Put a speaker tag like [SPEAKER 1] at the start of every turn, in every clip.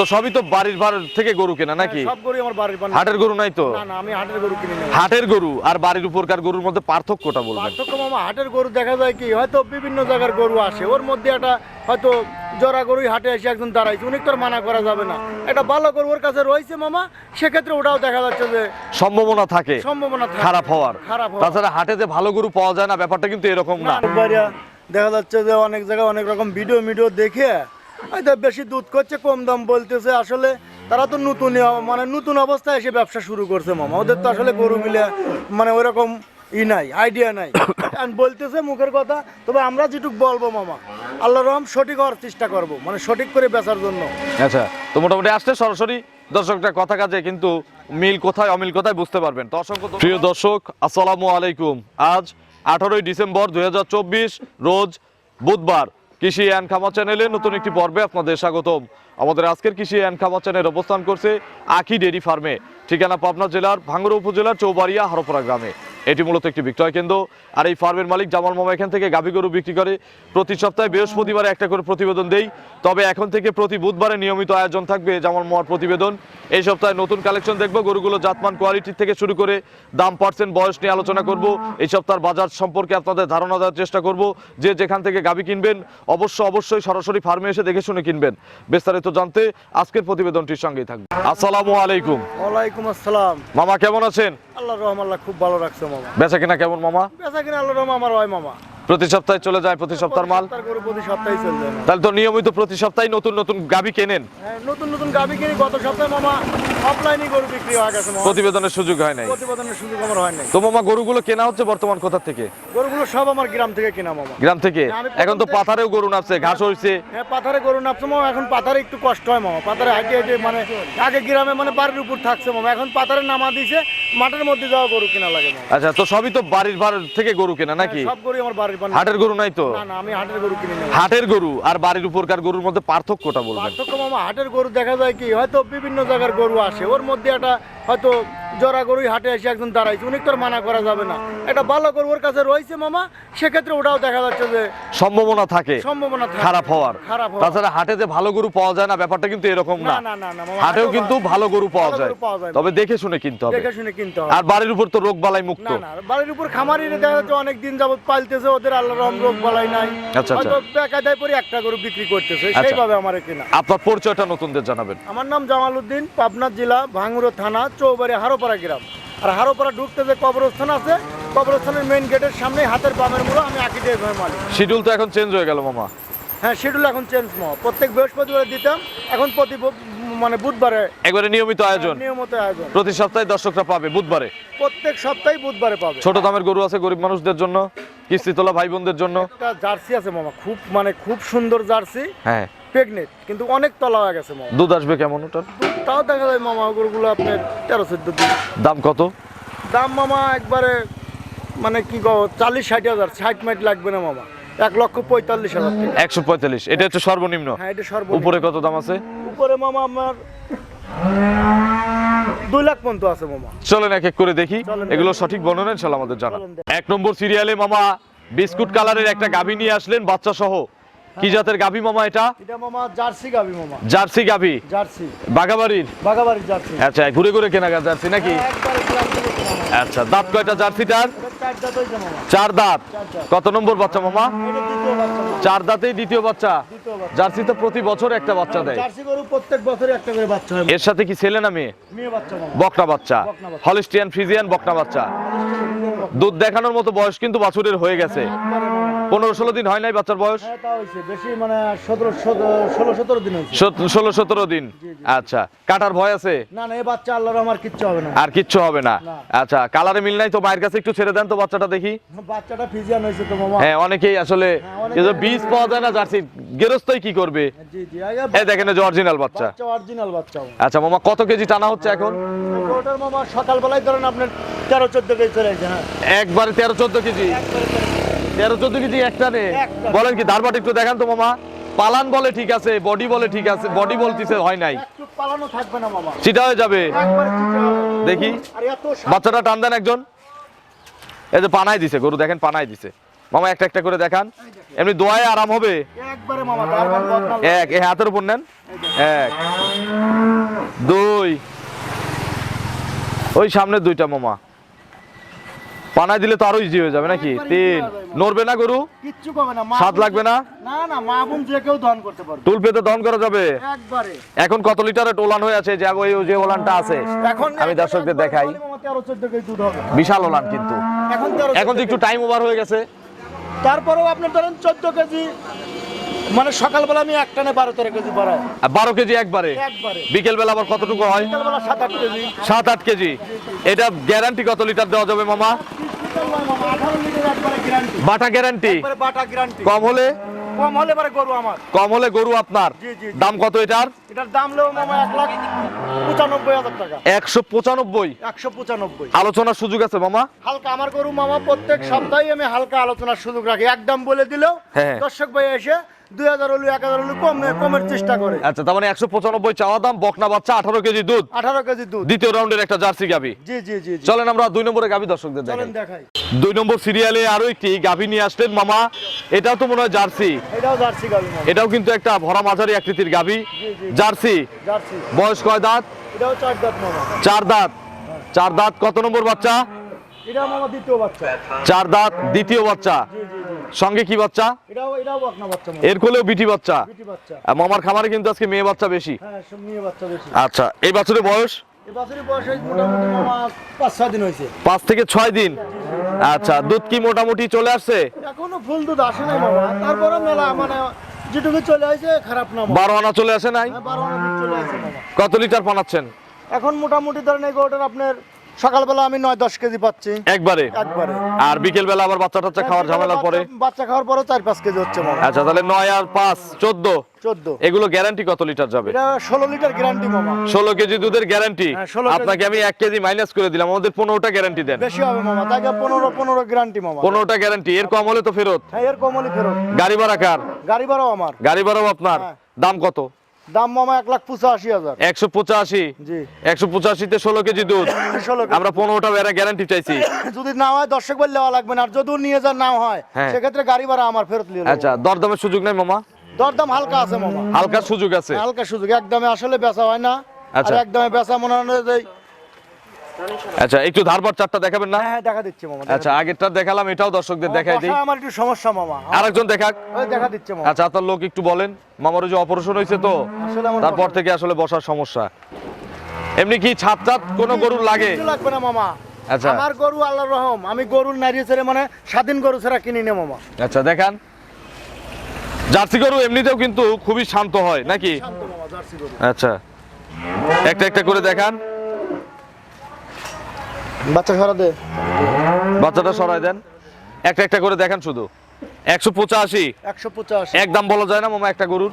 [SPEAKER 1] তো সবই তো বাড়ির ভাড় থেকে গরু কেনা নাকি?
[SPEAKER 2] সব গরু আমার বাড়ির বান
[SPEAKER 1] হাটের গরু নাই তো?
[SPEAKER 2] না না আমি হাটের গরু কিনে নেব
[SPEAKER 1] হাটের গরু আর বাড়ির উপরকার গরুর মধ্যে পার্থক্যটা বলবেন।
[SPEAKER 2] পার্থক্য মামা হাটের গরু দেখা যায় কি হয়তো বিভিন্ন জায়গার গরু আসে ওর মধ্যে একটা হয়তো জরা গরুই হাটে এসে একজন দাঁড়াইছে অনেক তো মানা করা যাবে না। একটা ভালো গরু ওর কাছে রয়েছে মামা সেক্ষেত্রে ওটাও দেখা যাচ্ছে যে
[SPEAKER 1] সম্ভাবনা থাকে
[SPEAKER 2] সম্ভাবনা
[SPEAKER 1] খারাপ হওয়ার।
[SPEAKER 2] খারাপ
[SPEAKER 1] তাছাড়া হাটে যে ভালো গরু পাওয়া যায় না ব্যাপারটা কিন্তু এরকম না।
[SPEAKER 2] না, দেখা যাচ্ছে যে অনেক জায়গায় অনেক রকম ভিডিও ভিডিও দেখে হয়তো বেশি দুধ করছে কম দাম বলতেছে। আসলে তারা তো নতুন মানে নতুন অবস্থায় এসে ব্যবসা শুরু করছে মামা। ওদের তো আসলে গরু মিলে মানে ওইরকম ই নাই আইডিয়া নাই। বলতেছে মুখের কথা তবে আমরা যেটুক বলব মামা আল্লাহ রহম সঠিক হওয়ার চেষ্টা করব মানে সঠিক করে বেচার জন্য।
[SPEAKER 1] আচ্ছা তো মোটামুটি আসলে সরাসরি দর্শকটা কথা কাজে কিন্তু মিল কোথায় অমিল কোথায় বুঝতে পারবেন। তো অসংখ্য প্রিয় দর্শক আসসালামু আলাইকুম। আজ আঠারোই ডিসেম্বর দুই হাজার চব্বিশ রোজ বুধবার। কৃষি অ্যান্ড খামার চ্যানেলে নতুন একটি পর্বে আপনাদের স্বাগতম। আমাদের আজকের কৃষি অ্যান্ড খামার চ্যানেল অবস্থান করছে আখি ডেরি ফার্মে। ঠিকানা পাবনা জেলার ভাঙ্গুড়া উপজেলার চৌবাড়িয়া হরপরা গ্রামে। এটি মূলত একটি বিক্রয় কেন্দ্র। আর এই ফার্মের মালিক জামাল মামা এখান থেকে গাভী গরু বিক্রি করে। প্রতি সপ্তাহে বৃহস্পতিবারে একটা করে প্রতিবেদন দেই। তবে এখন থেকে প্রতি বুধবারে নিয়মিত আয়োজন থাকবে জামাল মামার প্রতিবেদন। এই সপ্তাহে নতুন কালেকশন দেখব। গরুগুলো জাতমান কোয়ালিটির থেকে শুরু করে দাম পার্সেন্ট বয়স নিয়ে আলোচনা করব। এই সপ্তাহের বাজার সম্পর্কে আপনাদের ধারণা দেওয়ার চেষ্টা করব। যে যেখান থেকে গাভী কিনবেন অবশ্য অবশ্যই সরাসরি ফার্মে এসে দেখে শুনে কিনবেন। বিস্তারিত জানতে আজকের প্রতিবেদনটির সঙ্গেই থাকবে আসসালামু আলাইকুম।
[SPEAKER 2] ওয়ালাইকুম আসসালাম।
[SPEAKER 1] মামা কেমন আছেন?
[SPEAKER 2] আল্লাহ রহম আল্লাহ খুব ভালো রাখছে মামা।
[SPEAKER 1] বেচা কিনা কেমন মামা?
[SPEAKER 2] বেচা কিনা আল্লাহ রহম আমার হয় মামা।
[SPEAKER 1] প্রতি সপ্তাহে চলে যায় প্রতি সপ্তাহের মাল?
[SPEAKER 2] প্রতি সপ্তাহে চলে যায়।
[SPEAKER 1] তাহলে তো নিয়মিত প্রতি সপ্তাহে নতুন নতুন গাভী কেনেন?
[SPEAKER 2] হ্যাঁ, নতুন নতুন গাবি কিনি। গত সপ্তাহে মামা অফলাইনে গরু বিক্রি হয়ে গেছে মামা
[SPEAKER 1] প্রতিবেদনের সুযোগ হয় নাই?
[SPEAKER 2] প্রতিবেদনের সুযোগ আমার হয় নাই।
[SPEAKER 1] তো মামা গরুগুলো কেনা হচ্ছে বর্তমান কোথা থেকে?
[SPEAKER 2] গরুগুলো সব আমার গ্রাম থেকে কিনা মামা।
[SPEAKER 1] গ্রাম থেকে? এখন তো পাথারেও গরু নামছে ঘাস হয়েছে
[SPEAKER 2] হ্যাঁ পাথারে গরু নাপছে মামা। এখন পাথারে একটু কষ্ট হয় মামা। পাথারে হাঁটে হাঁটে মানে আগে গ্রামে মানে বাড়ির উপর থাকছে মামা। এখন পাথারে নামা দিছে মাঠের মধ্যে যাওয়া গরু কেনা লাগে মামা।
[SPEAKER 1] আচ্ছা তো সবই তো বাড়ির ভাড় থেকে গরু কেনা নাকি?
[SPEAKER 2] সব গরু আমার বাড়ির
[SPEAKER 1] হাটের গরু নাই তো?
[SPEAKER 2] না না আমি হাটের গরু কিনি
[SPEAKER 1] হাটের গরু আর বাড়ির উপরকার গরুর মধ্যে পার্থক্যটা বলব
[SPEAKER 2] পার্থক্য মামা হাটের গরু দেখা যায় কি হয়তো বিভিন্ন জায়গার গরু আসে ওর মধ্যে একটা হয়তো জরা গরুই হাটে এসে একজন দাঁড়াইছে অনেক তো মানা করা যাবে না। একটা ভালো গরু ওর কাছে রয়েছে মামা সেক্ষেত্রে ওটাও দেখা যাচ্ছে যে
[SPEAKER 1] সম্ভাবনা থাকে
[SPEAKER 2] সম্ভাবনা
[SPEAKER 1] খারাপ হওয়ার।
[SPEAKER 2] খারাপ
[SPEAKER 1] তাছাড়া হাটে যে ভালো গরু পাওয়া যায় না ব্যাপারটা কিন্তু এরকম
[SPEAKER 2] না।
[SPEAKER 1] হাটেও কিন্তু ভালো গরু পাওয়া যায়। তবে দেখে শুনে কিনতে হবে।
[SPEAKER 2] দেখে শুনে কিনতে হবে।
[SPEAKER 1] আর বাড়ির উপর তো রোগ বালাই মুক্ত।
[SPEAKER 2] না না বাড়ির উপর খামারি দেখা যাচ্ছে অনেক দিন যাবত পালতেছে ওদের আল্লাহ রহম রোগ বালাই নাই।
[SPEAKER 1] আচ্ছা, আচ্ছা।
[SPEAKER 2] বেকায়দায় পরে একটা গরু বিক্রি করতেছে
[SPEAKER 1] আচ্ছা।
[SPEAKER 2] সেইভাবে আমার কিনা।
[SPEAKER 1] আপনার পরিচয়টা নতুনদের জানাবেন।
[SPEAKER 2] আমার নাম জামাল উদ্দিন পাবনা জেলা ভাঙ্গুরো থানা চৌবাড়ি হারোপাড়া। গ্রাম। আর হারোপাড়া ঢুকতে যে কবরস্থান আছে কবরস্থানের মেইন গেটের সামনে হাতের বামের মুড়ো আমি আঁকি দিয়ে মালিক।
[SPEAKER 1] শিডিউল তো এখন চেঞ্জ হয়ে গেল মামা।
[SPEAKER 2] হ্যাঁ শিডিউল এখন চেঞ্জ মহ প্রত্যেক বৃহস্পতিবার দিতাম এখন প্রতি মানে বুধবারে।
[SPEAKER 1] একবারে নিয়মিত আয়োজন।
[SPEAKER 2] নিয়মিত আয়োজন।
[SPEAKER 1] প্রতি সপ্তাহে দর্শকরা পাবে বুধবারে।
[SPEAKER 2] প্রত্যেক সপ্তাহে বুধবারে পাবে।
[SPEAKER 1] ছোট দামের গরু আছে গরিব মানুষদের জন্য কিস্তি তোলা ভাই বোনদের জন্য।
[SPEAKER 2] একটা জার্সি আছে মামা। খুব মানে খুব সুন্দর জার্সি।
[SPEAKER 1] হ্যাঁ।
[SPEAKER 2] প্রেগনেন্ট কিন্তু অনেক তলা হয়ে গেছে মামা।
[SPEAKER 1] দুধ আসবে কেমন ওটার?
[SPEAKER 2] তাও দেখা যায় মামা গরুগুলো আপনার তেরো চোদ্দ দিন।
[SPEAKER 1] দাম কত?
[SPEAKER 2] দাম মামা একবারে মানে কি কো চাল্লিশ ষাট হাজার ষাট মাইট লাগবে না মামা। এক লক্ষ পঁয়তাল্লিশ হাজার টাকা।
[SPEAKER 1] একশো পঁয়তাল্লিশ এটা হচ্ছে সর্বনিম্ন।
[SPEAKER 2] হ্যাঁ এটা সর্ব
[SPEAKER 1] উপরে কত দাম আছে?
[SPEAKER 2] উপরে মামা আমার দুই লাখ পর্যন্ত আছে মামা।
[SPEAKER 1] চলেন এক এক করে দেখি
[SPEAKER 2] চলেন।
[SPEAKER 1] এগুলো সঠিক বর্ণনা ইনশাল্লাহ আমাদের জানা।
[SPEAKER 2] চলেন
[SPEAKER 1] এক নম্বর সিরিয়ালে মামা বিস্কুট কালারের একটা গাভী নিয়ে আসলেন বাচ্চা সহ কি জাতের গাভী মামা এটা?
[SPEAKER 2] এটা মামা জার্সি গাবি মামা।
[SPEAKER 1] জার্সি গাভী?
[SPEAKER 2] জার্সি।
[SPEAKER 1] বাগাবাড়ির
[SPEAKER 2] বাগাবাড়ির জার্সি।
[SPEAKER 1] আচ্ছা ঘুরে ঘুরে কেনা জার্সি নাকি?
[SPEAKER 2] মামা।
[SPEAKER 1] আচ্ছা দাঁত কয়টা জার্সিটার?
[SPEAKER 2] চার দাঁত
[SPEAKER 1] চার দাঁত।
[SPEAKER 2] চার
[SPEAKER 1] কত নম্বর বাচ্চা মামা। চার দাঁতেই দ্বিতীয় বাচ্চা? জার্সি তো প্রতি বছর একটা বাচ্চা দেয়।
[SPEAKER 2] জার্সি গরু প্রত্যেক বছরে একটা করে বাচ্চা হয়।
[SPEAKER 1] এর সাথে কি ছেলে না মেয়ে?
[SPEAKER 2] মেয়ে বাচ্চা
[SPEAKER 1] বকনা বাচ্চা। হলিস্টিয়ান ফ্রিজিয়ান বকনা বাচ্চা। দুধ দেখানোর মতো বয়স কিন্তু বাছুরের হয়ে গেছে। পনেরো ষোলো দিন হয় নাই বাচ্চার বয়স?
[SPEAKER 2] হ্যাঁ মানে ষোলো সতেরো দিন
[SPEAKER 1] আচ্ছা কাটার ভয় আছে?
[SPEAKER 2] না না এই বাচ্চা আল্লাহর আমার কিচ্ছু হবে না।
[SPEAKER 1] আর কিচ্ছু হবে না। আচ্ছা কালারে মিল নাই তো মায়ের কাছে? একটু ছেড়ে দেন তো বাচ্চাটা দেখি।
[SPEAKER 2] বাচ্চাটা ফিজিয়ান হয়েছে তো মামা।
[SPEAKER 1] হ্যাঁ অনেকেই আসলে
[SPEAKER 2] হ্যাঁ, অনেকে-
[SPEAKER 1] কিন্তু বীজ পাওয়া যায় না জার্সি গেরস্তই কি করবে?
[SPEAKER 2] জি জি আগে
[SPEAKER 1] এই দেখেন এই যে অরিজিনাল বাচ্চা।
[SPEAKER 2] বাচ্চা অরিজিনাল বাচ্চা।
[SPEAKER 1] আচ্ছা মামা কত কেজি টানা হচ্ছে এখন?
[SPEAKER 2] ওটার মামা সকালবেলায় ধরেন আপনার তেরো চোদ্দ কেজি চলে আসছে হ্যাঁ।
[SPEAKER 1] একবারে তেরো চোদ্দ কেজি।
[SPEAKER 2] একবারে তেরো।
[SPEAKER 1] চোদ্দ কেজি একটা নে বলেন কি ধারবাট একটু দেখান তো মামা। পালান বলে ঠিক আছে বডি বলে ঠিক আছে বডি বলতিছে হয় নাই।
[SPEAKER 2] একটু পালানো থাকবে না মামা।
[SPEAKER 1] চিটা হয়ে যাবে। দেখি। বাচ্চাটা টান দেন একজন। এই যে পানাই দিছে গরু দেখেন পানাই দিছে। মামা একটা একটা করে দেখান। এমনি দোয়ায় আরাম হবে। এক এই হাতের উপর নেন। এক দুই। ওই সামনে দুইটা মামা। পানায় দিলে তো আরও ইজি হয়ে যাবে নাকি? তিন। নড়বে না গরু?
[SPEAKER 2] কিচ্ছু কবে না
[SPEAKER 1] স্বাদ লাগবে না?
[SPEAKER 2] না না মা বোন যে কেউ দহন করতে পারবে।
[SPEAKER 1] টুল পেতে দহন করা যাবে।
[SPEAKER 2] একবারে।
[SPEAKER 1] এখন কত লিটারের টোলান হয়ে আছে? যে ওই যে ওলানটা আছে।
[SPEAKER 2] এখন
[SPEAKER 1] আমি দর্শকদের দেখাই। বিশাল ওলান কিন্তু।
[SPEAKER 2] এখন
[SPEAKER 1] তো একটু টাইম ওভার হয়ে গেছে।
[SPEAKER 2] তারপরেও আপনার ধরেন চোদ্দ কেজি মানে সকালবেলা আমি এক টানে বারো তেরো কেজি বাড়াই।
[SPEAKER 1] বারো কেজি একবারে। বিকেল বেলা আবার কতটুকু হয়?
[SPEAKER 2] সাত আট কেজি।
[SPEAKER 1] সাত আট কেজি। এটা গ্যারান্টি কত লিটার দেওয়া যাবে মামা? বাটা গ্যারান্টি?
[SPEAKER 2] বাটা গ্যারান্টি।
[SPEAKER 1] কম হলে?
[SPEAKER 2] কম হলে পরে গরু আমার।
[SPEAKER 1] কম হলে গরু আপনার। দাম কত এটার?
[SPEAKER 2] এটার দাম লেও মামা এক লাখ পঁচানব্বই হাজার টাকা।
[SPEAKER 1] একশো পঁচানব্বই।
[SPEAKER 2] একশো পঁচানব্বই।
[SPEAKER 1] আলোচনার সুযোগ আছে মামা?
[SPEAKER 2] হালকা আমার গরু মামা প্রত্যেক সপ্তাহে আমি হালকা আলোচনার সুযোগ রাখি। একদম বলে দিলেও
[SPEAKER 1] হ্যাঁ।
[SPEAKER 2] দর্শক ভাই এসে দুই হাজার হলু এক হাজার হলু কম কমের চেষ্টা করে।
[SPEAKER 1] আচ্ছা তার মানে একশো পঁচানব্বই চাওয়া দাম বকনা বাচ্চা আঠারো কেজি দুধ।
[SPEAKER 2] আঠারো কেজি দুধ।
[SPEAKER 1] দ্বিতীয় রাউন্ডের একটা জার্সি গাবি
[SPEAKER 2] জি জি জি জি।
[SPEAKER 1] চলেন আমরা দুই নম্বরে গাবি দর্শকদের দেখাই। দুই নম্বর সিরিয়ালে আরও একটি গাভী নিয়ে আসলেন মামা। এটাও তো মনে হয় জার্সি।
[SPEAKER 2] এটাও জার্সি গাবি
[SPEAKER 1] এটাও কিন্তু একটা ভরা মাঝারি আকৃতির গাভী। জার্সি।
[SPEAKER 2] জার্সি।
[SPEAKER 1] বয়স কয় দাঁত?
[SPEAKER 2] এটাও চার দাঁত মামা।
[SPEAKER 1] চার দাঁত। চার দাঁত কত নম্বর বাচ্চা?
[SPEAKER 2] এটা মামা দ্বিতীয় বাচ্চা।
[SPEAKER 1] চার দাঁত দ্বিতীয় বাচ্চা।
[SPEAKER 2] জি জি জি।
[SPEAKER 1] সঙ্গে কি বাচ্চা? এর কোলেও বিটি বাচ্চা। মামার খামারে কিন্তু আজকে মেয়ে বাচ্চা বেশি।
[SPEAKER 2] হ্যাঁ
[SPEAKER 1] আচ্ছা এই বাছুরের বয়স?
[SPEAKER 2] পাঁচ
[SPEAKER 1] থেকে ছয় দিন। আচ্ছা দুধ কি মোটামুটি চলে আসছে?
[SPEAKER 2] এখনও ফুল দুধ আসে নাই মামা। তারপরে মেলা মানে যেটুকু চলে আসে খারাপ না
[SPEAKER 1] বারো আনা চলে আসে নাই?
[SPEAKER 2] হ্যাঁ, বারো আনা চলে আসে
[SPEAKER 1] কত লিটার বানাচ্ছেন?
[SPEAKER 2] এখন মোটামুটি ধরেন এই গরুটার আপনার সকালবেলা আমি নয় দশ কেজি পাচ্ছি।
[SPEAKER 1] একবারে?
[SPEAKER 2] একবারে।
[SPEAKER 1] আর বিকেল বেলা আবার বাচ্চা টাচ্চা খাওয়ার ঝামেলার পরে?
[SPEAKER 2] বাচ্চা- খাওয়ার পরেও চার পাঁচ কেজি হচ্ছে মামা।
[SPEAKER 1] আচ্ছা তাহলে নয় আর পাঁচ চোদ্দ?
[SPEAKER 2] চোদ্দ।
[SPEAKER 1] এগুলো গ্যারান্টি কত লিটার যাবে?
[SPEAKER 2] ষোলো লিটার গ্যারান্টি মামা।
[SPEAKER 1] ষোলো কেজি দুধের গ্যারান্টি
[SPEAKER 2] 16 কেজি।
[SPEAKER 1] আপনাকে আমি এক কেজি মাইনাস করে দিলাম আমাদের পনেরোটা গ্যারান্টি দেন।
[SPEAKER 2] বেশি হবে মামা। তাকে পনেরো পনেরো গ্যারান্টি মামা।
[SPEAKER 1] পনেরোটা গ্যারান্টি এর কম হলে তো ফেরত?
[SPEAKER 2] হ্যাঁ এর ফেরত।
[SPEAKER 1] গাড়ি ভাড়া কার?
[SPEAKER 2] গাড়ি ভাড়াও আমার।
[SPEAKER 1] গাড়ি ভাড়াও আপনার?
[SPEAKER 2] হ্যাঁ।
[SPEAKER 1] দাম কত?
[SPEAKER 2] দাম মামা এক লাখ পঁচাশি হাজার।
[SPEAKER 1] একশো পঁচাশি?
[SPEAKER 2] জি।
[SPEAKER 1] একশো পঁচাশিতে ষোলো কেজি দুধ?
[SPEAKER 2] ষোলো
[SPEAKER 1] আমরা পনেরোটা বেড়া গ্যারান্টি চাইছি।
[SPEAKER 2] যদি না হয় দর্শক নেওয়া লাগবে না। আর যদিও নিয়ে যাওয়ার হয়।
[SPEAKER 1] হ্যাঁ।
[SPEAKER 2] সেক্ষেত্রে গাড়ি ভাড়া আমার ফেরত নিয়ে
[SPEAKER 1] আচ্ছা দরদামের সুযোগ নাই মামা?
[SPEAKER 2] দরদাম হালকা আছে মামা।
[SPEAKER 1] হালকা সুযোগ আছে।
[SPEAKER 2] হালকা সুযোগ। একদমে আসলে বেচা হয় না।
[SPEAKER 1] আচ্ছা।
[SPEAKER 2] একদমে বেচা মনে হয়
[SPEAKER 1] আচ্ছা একটু ধারবার চারটা দেখাবেন না?
[SPEAKER 2] হ্যাঁ হ্যাঁ দেখা দিচ্ছে মামা
[SPEAKER 1] আচ্ছা আগেরটা দেখালাম এটাও দর্শকদের দেখাই দিই।
[SPEAKER 2] আমার একটু সমস্যা মামা।
[SPEAKER 1] আরেকজন দেখাক।
[SPEAKER 2] দেখা দিচ্ছে মামা।
[SPEAKER 1] আচ্ছা আপনার লোক একটু বলেন। মামার যে অপারেশন হয়েছে তো তারপর থেকে আসলে বসার সমস্যা। এমনি কি ছাদ ছাদ কোনো গরুর লাগে?
[SPEAKER 2] লাগবে না মামা।
[SPEAKER 1] আচ্ছা।
[SPEAKER 2] আমার গরু আল্লাহর রহম আমি গরুর নারিয়ে ছেড়ে মানে স্বাধীন গরু ছাড়া কিনি না মামা।
[SPEAKER 1] আচ্ছা দেখান। জার্সি গরু এমনিতেও কিন্তু খুবই শান্ত হয় নাকি?
[SPEAKER 2] শান্ত মামা জার্সি গরু।
[SPEAKER 1] আচ্ছা। একটা একটা করে দেখান।
[SPEAKER 2] বাচ্চা সরা দে।
[SPEAKER 1] বাচ্চাটা সরাই দেন। একটা একটা করে দেখেন শুধু। একশো পঁচাশি।
[SPEAKER 2] একশো পঁচাশি।
[SPEAKER 1] এক দাম বলা যায় না মামা একটা গরুর।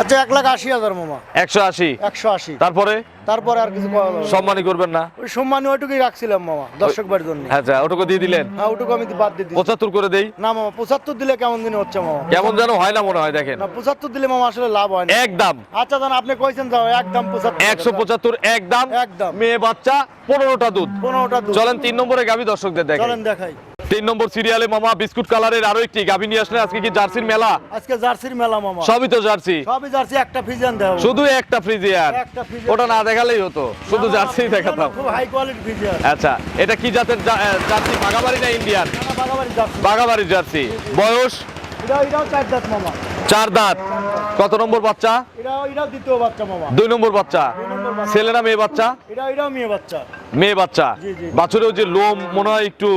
[SPEAKER 2] আচ্ছা এক লাখ আশি হাজার মামা।
[SPEAKER 1] একশো আশি?
[SPEAKER 2] একশো আশি।
[SPEAKER 1] তারপরে?
[SPEAKER 2] তারপরে আর কিছু।
[SPEAKER 1] সম্মানই করবেন না?
[SPEAKER 2] ওই সম্মানী ওইটুকুই রাখছিলাম মামা দর্শক বাড়ির জন্য।
[SPEAKER 1] আচ্ছা ওটুকু দিয়ে দিলেন?
[SPEAKER 2] হ্যাঁ ওটুকু আমি বাদ দিয়ে দিচ্ছি।
[SPEAKER 1] পঁচাত্তর করে দেই?
[SPEAKER 2] না মামা পঁচাত্তর দিলে কেমন দিন হচ্ছে মামা?
[SPEAKER 1] কেমন যেন হয় না মনে হয় দেখেন।
[SPEAKER 2] না পঁচাত্তর দিলে মামা আসলে লাভ হয় না।
[SPEAKER 1] এক দাম।
[SPEAKER 2] আচ্ছা জান আপনি কইছেন যাও একদম পঁচাত্তর।
[SPEAKER 1] একশো পঁচাত্তর এক দাম।
[SPEAKER 2] একদম।
[SPEAKER 1] মেয়ে বাচ্চা পনেরোটা দুধ।
[SPEAKER 2] পনেরোটা দুধ।
[SPEAKER 1] চলেন তিন নম্বরে গাবি দর্শকদের দেখেন
[SPEAKER 2] চলেন দেখাই।
[SPEAKER 1] তিন নম্বর সিরিয়ালে মামা বিস্কুট কালারের আরও একটি। গাভী নিয়ে আসলে আজকে কি জার্সির মেলা?
[SPEAKER 2] আজকে জার্সির মেলা মামা।
[SPEAKER 1] সবই তো জার্সি।
[SPEAKER 2] সবই জার্সি একটা ফিজিয়ান দেওয়া
[SPEAKER 1] শুধু একটা
[SPEAKER 2] ফ্রিজিয়ান।
[SPEAKER 1] ওটা না দেখালেই হতো। শুধু জার্সি দেখাতাম।
[SPEAKER 2] খুব হাই কোয়ালিটি ফিজিয়ান
[SPEAKER 1] আচ্ছা এটা কি জাতের জার্সি? বাগাবাড়ি না ইন্ডিয়ান?
[SPEAKER 2] বাগাবাড়ি জার্সি।
[SPEAKER 1] বাগাবাড়ির জার্সি। বয়স?
[SPEAKER 2] এটা চার দাঁত মামা।
[SPEAKER 1] চার দাঁত। কত নম্বর বাচ্চা?
[SPEAKER 2] এটাও এটাও দ্বিতীয় বাচ্চা মামা।
[SPEAKER 1] দুই নম্বর বাচ্চা। ছেলে না মেয়ে বাচ্চা?
[SPEAKER 2] এটা মেয়ে বাচ্চা।
[SPEAKER 1] মেয়ে বাচ্চা। বাছুরেও যে লোম মনে হয় একটু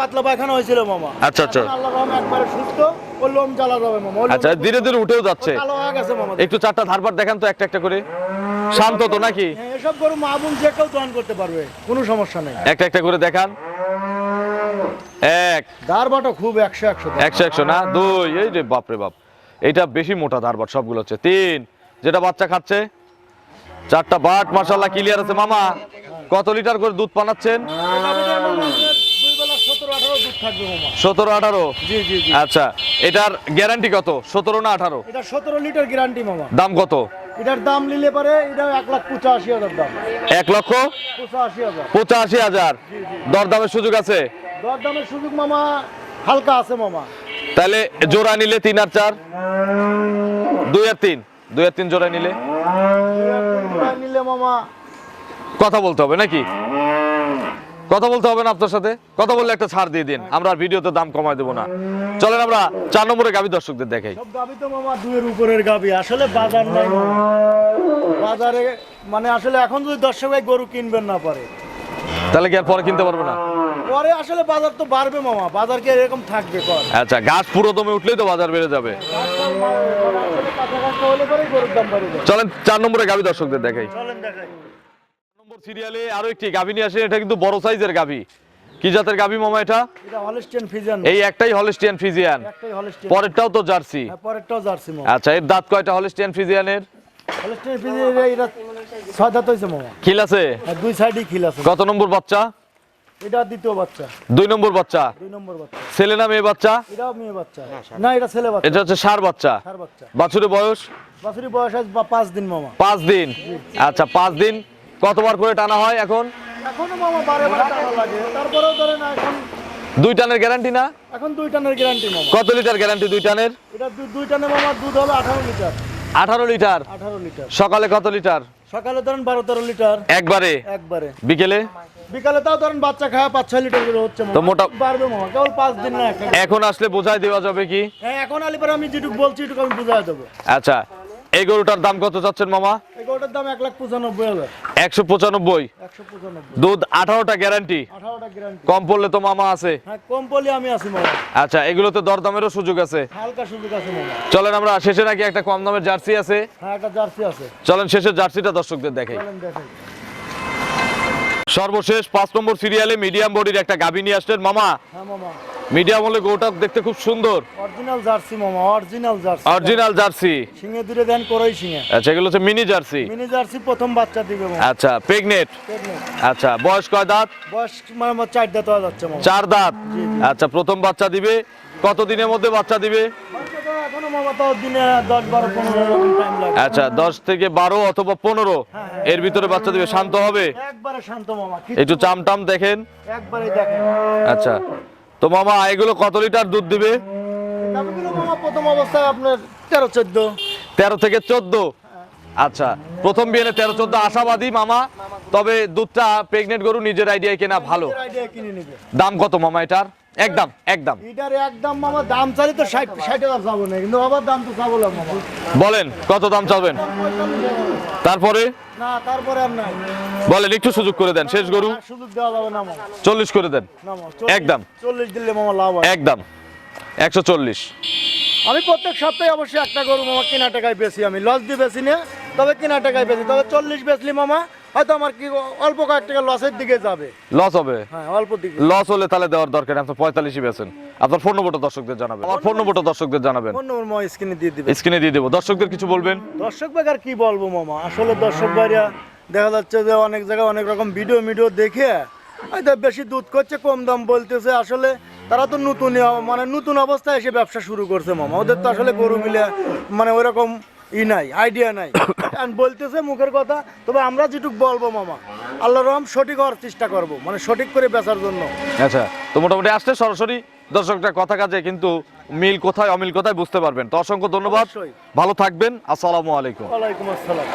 [SPEAKER 2] পাতলা পায়খানা হয়েছিল মামা।
[SPEAKER 1] আচ্ছা, আচ্ছা।
[SPEAKER 2] এখন আল্লাহর রহমে একবারে সুস্থ ও লোম জ্বালা যাবে মামা।
[SPEAKER 1] আচ্ছা ধীরে ধীরে উঠেও যাচ্ছে।
[SPEAKER 2] ও হয়ে গেছে মামা।
[SPEAKER 1] একটু চারটা ধারবার দেখান তো একটা একটা করে। শান্ত তো নাকি?
[SPEAKER 2] এসব গরু মা বোন যে কেউ দহন করতে পারবে কোনো সমস্যা নেই।
[SPEAKER 1] একটা একটা করে দেখান। এক।
[SPEAKER 2] ধারবাটা খুব একশো একশো
[SPEAKER 1] একশো একশো না? দুই। এই রে বাপরে বাপ। এটা বেশি মোটা ধারবার সবগুলো হচ্ছে। তিন। যেটা বাচ্চা খাচ্ছে চারটা বাট মাসাল্লাহ ক্লিয়ার আছে মামা। কত লিটার করে দুধ
[SPEAKER 2] বেলা সতেরো আঠারো।
[SPEAKER 1] আচ্ছা এটার গ্যারান্টি কত? সতেরো না আঠারো?
[SPEAKER 2] এটা সতেরো লিটার গ্যারান্টি মামা।
[SPEAKER 1] দাম কত?
[SPEAKER 2] এটার দাম নিলে পারে এটা এক লাখ পঁচাশি হাজার দাম।
[SPEAKER 1] এক লক্ষ
[SPEAKER 2] পঁচাশি হাজার।
[SPEAKER 1] দরদামের সুযোগ আছে?
[SPEAKER 2] দরদামের সুযোগ মামা হালকা আছে মামা।
[SPEAKER 1] তাহলে জোড়া নিলে তিন আর চার? দুই আর তিন? দুই আর তিন জোড়া নিলে?
[SPEAKER 2] জোড়া নিলে মামা
[SPEAKER 1] কথা বলতে হবে নাকি? কথা বলতে হবে না আপনার সাথে? কথা বললে একটা ছাড় দিয়ে দিন। আমরা ভিডিওতে দাম কমায় দেবো না। চলেন আমরা চার নম্বরে গাভী দর্শকদের দেখাই।
[SPEAKER 2] সব গাবি তো মামা দুয়ের উপরের গাবি। আসলে বাজার নাই। বাজারে মানে আসলে এখন যদি দর্শক ভাই গরু কিনবেন না পারে।
[SPEAKER 1] তাহলে কি আর পরে কিনতে পারবে না?
[SPEAKER 2] পরে আসলে বাজার তো বাড়বে মামা। বাজার কি এরকম থাকবে কর?
[SPEAKER 1] আচ্ছা গাছ পুরো দমে উঠলেই তো বাজার বেড়ে যাবে। চলেন চার নম্বরে গাভী দর্শকদের দেখাই।
[SPEAKER 2] চলেন দেখাই।
[SPEAKER 1] নম্বর সিরিয়ালে আরও একটি গাভী নিয়ে আসেন। এটা কিন্তু বড় সাইজের গাভী। কি জাতের গাভী মামা এটা?
[SPEAKER 2] এটা
[SPEAKER 1] এই একটাই হলিস্টিয়ান পরেরটাও তো জার্সি।
[SPEAKER 2] হ্যাঁ, পরেরটাও জার্সি মামা।
[SPEAKER 1] আচ্ছা এর দাঁত কয়টা হলিস্টিয়ান
[SPEAKER 2] এটা
[SPEAKER 1] খিল আছে?
[SPEAKER 2] আর দুই খিল আছে।
[SPEAKER 1] কত নম্বর বাচ্চা?
[SPEAKER 2] এটা দ্বিতীয় বাচ্চা।
[SPEAKER 1] দুই নম্বর বাচ্চা?
[SPEAKER 2] দুই নম্বর বাচ্চা।
[SPEAKER 1] ছেলে না মেয়ে বাচ্চা?
[SPEAKER 2] এটাও মেয়ে বাচ্চা। না এটা ছেলে বাচ্চা।
[SPEAKER 1] এটা হচ্ছে সার বাচ্চা।
[SPEAKER 2] বাচ্চা।
[SPEAKER 1] বাছুরের বয়স?
[SPEAKER 2] বাছুরি বয়স আজ বা- পাঁচ দিন মামা।
[SPEAKER 1] পাঁচ দিন। আচ্ছা পাঁচ দিন কতবার করে টানা হয় এখন?
[SPEAKER 2] এখনও মামা বারে বারে টাকা লাগে। তারপরেও ধরেন এখন
[SPEAKER 1] দুই টানের গ্যারান্টি না?
[SPEAKER 2] এখন দুই টানের গ্যারান্টি মামা।
[SPEAKER 1] কত লিটার গ্যারান্টি দুই টানের?
[SPEAKER 2] এটা দুই টানে মামা দুধ হলো লিটার।
[SPEAKER 1] আঠারো লিটার?
[SPEAKER 2] আঠারো লিটার।
[SPEAKER 1] সকালে কত লিটার?
[SPEAKER 2] সকালে ধরেন বারো তেরো লিটার।
[SPEAKER 1] একবারে?
[SPEAKER 2] একবারে।
[SPEAKER 1] বিকেলে?
[SPEAKER 2] বিকালে তাও ধরেন বাচ্চা খাওয়া পাঁচ ছয় লিটার করে হচ্ছে
[SPEAKER 1] তো মোটা-
[SPEAKER 2] বাড়বে মামা। কেবল পাঁচ দিন না
[SPEAKER 1] এখন আসলে বোঝাই দেওয়া যাবে কি?
[SPEAKER 2] হ্যাঁ এখন আলিপারে আমি যেটুকু বলছি এটুকু আমি বুঝাই দেবো।
[SPEAKER 1] আচ্ছা। এই গরুটার দাম কত চাচ্ছেন মামা?
[SPEAKER 2] এই গরুটার দাম লাখ পঁচানব্বই হাজার।
[SPEAKER 1] একশো পঁচানব্বই।
[SPEAKER 2] একশো পঁচানব্বই।
[SPEAKER 1] দুধ আঠারোটা গ্যারান্টি
[SPEAKER 2] আঠারোটা গ্যারান্টি
[SPEAKER 1] কম পড়লে তো মামা আছে।
[SPEAKER 2] হ্যাঁ কম পলি আমি আছি মামা।
[SPEAKER 1] আচ্ছা এগুলোতে দরদামেরও সুযোগ আছে।
[SPEAKER 2] হালকা সুযোগ আছে মামা।
[SPEAKER 1] চলেন আমরা শেষে নাকি একটা কম দামের জার্সি আছে?
[SPEAKER 2] হ্যাঁ একটা জার্সি আছে।
[SPEAKER 1] চলেন শেষে জার্সিটা দর্শকদের দেখাই।
[SPEAKER 2] চলেন দেখাই।
[SPEAKER 1] সর্বশেষ পাঁচ নম্বর সিরিয়ালে মিডিয়াম বডির একটা গাভী নিয়ে আসলেন মামা।
[SPEAKER 2] হ্যাঁ মামা।
[SPEAKER 1] মিডিয়াম হলে গরুটা দেখতে খুব সুন্দর।
[SPEAKER 2] অরিজিনাল জার্সি মামা অরিজিনাল জার্সি।
[SPEAKER 1] Original jersey.
[SPEAKER 2] সিঙে দূরে দেন করই সিঙে।
[SPEAKER 1] আচ্ছা এগুলো হচ্ছে মিনি জার্সি।
[SPEAKER 2] মিনি জার্সি প্রথম বাচ্চা দিবে মামা।
[SPEAKER 1] আচ্ছা প্রেগনেট আচ্ছা বয়স কয় দাঁত?
[SPEAKER 2] বয়স মানে চার দাঁত হওয়া যাচ্ছে মামা।
[SPEAKER 1] চার দাঁত। আচ্ছা প্রথম বাচ্চা দিবে। কত দিনের মধ্যে বাচ্চা দিবে? আচ্ছা দশ থেকে বারো অথবা পনেরো
[SPEAKER 2] হ্যাঁ, হ্যাঁ।
[SPEAKER 1] এর ভিতরে বাচ্চা দিবে। শান্ত হবে? একটু চাম টাম দেখেন।
[SPEAKER 2] একবারে দেখেন।
[SPEAKER 1] আচ্ছা তো মামা এগুলো কত লিটার দুধ দিবে?
[SPEAKER 2] প্রথম অবস্থায় আপনার তেরো চোদ্দ।
[SPEAKER 1] তেরো থেকে চোদ্দ? আচ্ছা প্রথম বিয়ে তেরো চোদ্দ আশাবাদী মামা তবে দুধটা প্রেগনেন্ট গরু নিজের আইডিয়ায় কেনা ভালো। দাম কত মামা এটার? একদম একদম।
[SPEAKER 2] এটার একদম মামা দাম চালি তো ষাট ষাট হাজার যাব না কিন্তু দাম তো যাব না মামা।
[SPEAKER 1] বলেন কত দাম চাবেন? তারপরে?
[SPEAKER 2] না তারপরে আর নাই।
[SPEAKER 1] বলেন একটু সুযোগ করে দেন শেষ গরু।
[SPEAKER 2] সুযোগ দেওয়া যাবে না মামা।
[SPEAKER 1] চল্লিশ করে দেন।
[SPEAKER 2] না মামা
[SPEAKER 1] একদম।
[SPEAKER 2] চল্লিশ দিলে মামা লাভ হয়।
[SPEAKER 1] একদম। একশো চল্লিশ।
[SPEAKER 2] আমি প্রত্যেক সপ্তাহে অবশ্যই একটা গরু মামা কেনা টাকায় বেশি আমি। লস দিয়ে বেশি না তবে কেনা টাকায় বেশি তবে চল্লিশ বেচলি মামা হয়তো আমার কি অল্প কয়েক টাকা লসের দিকে যাবে।
[SPEAKER 1] লস হবে?
[SPEAKER 2] হ্যাঁ অল্প দিকে।
[SPEAKER 1] লস হলে তাহলে দেওয়ার দরকার আপনি পঁয়তাল্লিশই বেছেন আপনার ফোন নম্বরটা দর্শকদের জানাবেন। আমার ফোন নম্বরটা দর্শকদের জানাবেন।
[SPEAKER 2] ফোন নম্বর মামা স্ক্রিনে দিয়ে দিবে
[SPEAKER 1] স্ক্রিনে দিয়ে দেবো। দর্শকদের কিছু বলবেন?
[SPEAKER 2] দর্শক বেকার কি বলব মামা? আসলে দর্শক ভাইরা দেখা যাচ্ছে যে অনেক জায়গায় অনেক রকম ভিডিও ভিডিও দেখে হয়তো বেশি দুধ করছে কম দাম বলতেছে। আসলে তারা তো নতুন মানে নতুন অবস্থায় এসে ব্যবসা শুরু করছে মামা। ওদের তো আসলে গরু মিলে মানে ওইরকম ই নাই আইডিয়া নাই। আর বলতেছে মুখের কথা তবে আমরা যেটুক বলব মামা আল্লাহ রহম সঠিক হওয়ার চেষ্টা করব মানে সঠিক করে বেচার জন্য।
[SPEAKER 1] আচ্ছা তো মোটামুটি আসলে সরাসরি দর্শকটা কথা কাজে কিন্তু মিল কোথায় অমিল কোথায় বুঝতে পারবেন। তো অসংখ্য ধন্যবাদ। ভালো থাকবেন। আসসালামু আলাইকুম।
[SPEAKER 2] ওয়ালাইকুম আসসালাম।